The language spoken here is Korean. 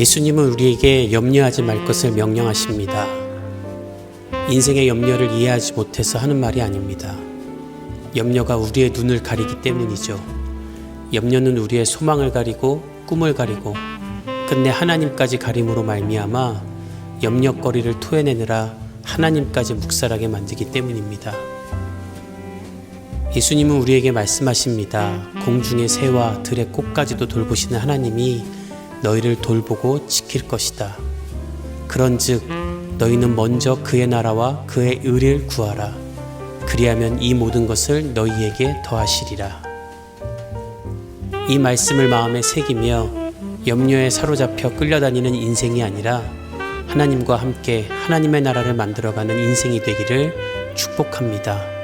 예수님은 우리에게 염려하지 말 것을 명령하십니다. 인생의 염려를 이해하지 못해서 하는 말이 아닙니다. 염려가 우리의 눈을 가리기 때문이죠. 염려는 우리의 소망을 가리고 꿈을 가리고 끝내 하나님까지 가림으로 말미암아 염려거리를 토해내느라 하나님까지 묵살하게 만들기 때문입니다. 예수님은 우리에게 말씀하십니다. 공중의 새와 들의 꽃까지도 돌보시는 하나님이 너희를 돌보고 지킬 것이다. 그런즉 너희는 먼저 그의 나라와 그의 의를 구하라. 그리하면 이 모든 것을 너희에게 더하시리라. 이 말씀을 마음에 새기며 염려에 사로잡혀 끌려다니는 인생이 아니라 하나님과 함께 하나님의 나라를 만들어가는 인생이 되기를 축복합니다.